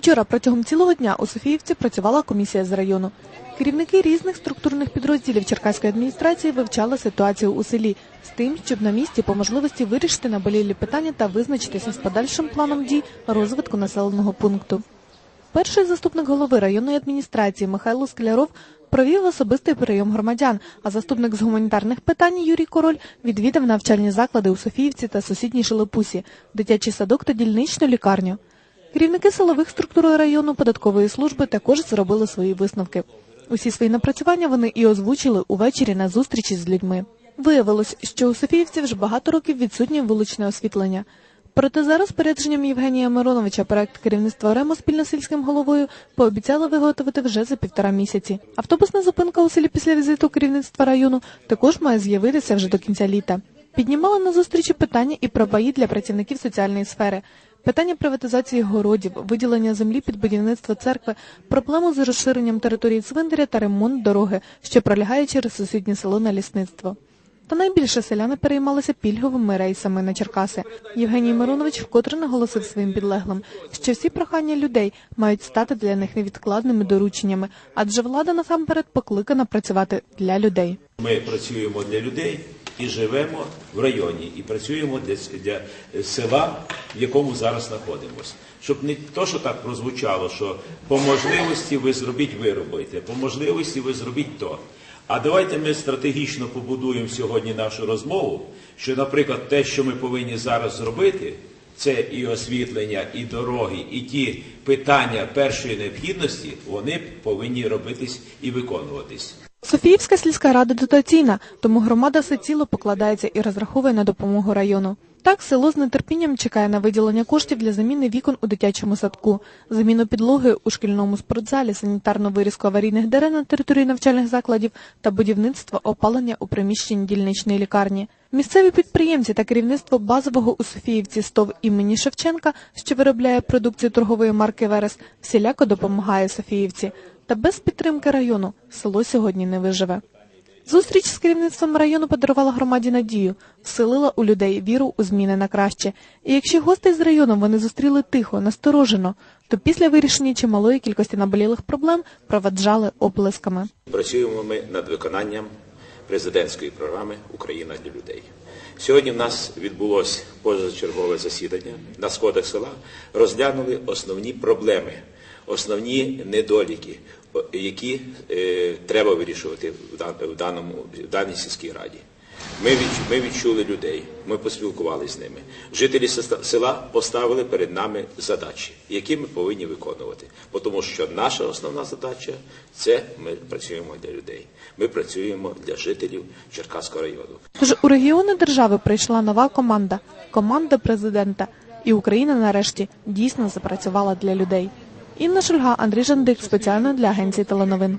Учора протягом цілого дня у Софіївці працювала комісія з району. Керівники різних структурних підрозділів Черкаської адміністрації вивчали ситуацію у селі з тим, щоб на місці по можливості вирішити наболілі питання та визначитися з подальшим планом дій розвитку населеного пункту. Перший заступник голови районної адміністрації Михайло Скляров провів особистий прийом громадян, а заступник з гуманітарних питань Юрій Король відвідав навчальні заклади у Софіївці та сусідній Шелепусі, дитячий садок та дільничну лікарню. Керівники силових структур району податкової служби також зробили свої висновки. Усі свої напрацювання вони і озвучили увечері на зустрічі з людьми. Виявилось, що у Софіївці вже багато років відсутнє вуличне освітлення. Проте за розпорядженням Євгенія Мироновича проект керівництва РЕМО спільно сільським головою пообіцяли виготовити вже за півтора місяці. Автобусна зупинка у селі після візиту керівництва району також має з'явитися вже до кінця літа. Піднімали на зустрічі питання і про паї для працівників соціальної сфери. Питання приватизації городів, виділення землі під будівництво церкви, проблему з розширенням території цвинтаря та ремонт дороги, що пролягає через сусіднє село на лісництво. Та найбільше селяни переймалися пільговими рейсами на Черкаси. Євгеній Миронович вкотре наголосив своїм підлеглим, що всі прохання людей мають стати для них невідкладними дорученнями, адже влада насамперед покликана працювати для людей. Ми працюємо для людей і живемо в районі, і працюємо для, села, в якому зараз знаходимося. Щоб не то, що так прозвучало, що по можливості ви зробіть, ви робите, по можливості ви зробіть то. А давайте ми стратегічно побудуємо сьогодні нашу розмову, що, наприклад, те, що ми повинні зараз зробити, це і освітлення, і дороги, і ті питання першої необхідності, вони повинні робитись і виконуватись. Софіївська сільська рада дотаційна, тому громада всеціло покладається і розраховує на допомогу району. Так, село з нетерпінням чекає на виділення коштів для заміни вікон у дитячому садку, заміну підлоги у шкільному спортзалі, санітарну вирізку аварійних дерев на території навчальних закладів та будівництво опалення у приміщенні дільничної лікарні. Місцеві підприємці та керівництво базового у Софіївці СТОВ імені Шевченка, що виробляє продукцію торгової марки Верес, всіляко допомагає Софіївці. Та без підтримки району село сьогодні не виживе. Зустріч з керівництвом району подарувала громаді надію, вселила у людей віру у зміни на краще. І якщо гостей з району вони зустріли тихо, насторожено, то після вирішення чималої кількості наболілих проблем проваджали оплесками. Працюємо ми над виконанням президентської програми Україна для людей. Сьогодні в нас відбулось позачергове засідання на сходах села. Розглянули основні проблеми, основні недоліки, які е, треба вирішувати в, дан- в даному в даній сільській раді. Ми, ми відчули людей, ми поспілкувалися з ними. Жителі села поставили перед нами задачі, які ми повинні виконувати. Тому що наша основна задача це ми працюємо для людей. Ми працюємо для жителів Черкаського району. Тож у регіони держави прийшла нова команда команда президента. І Україна нарешті дійсно запрацювала для людей. Інна Шульга, Андрій Жандик спеціально для агенції теленовин.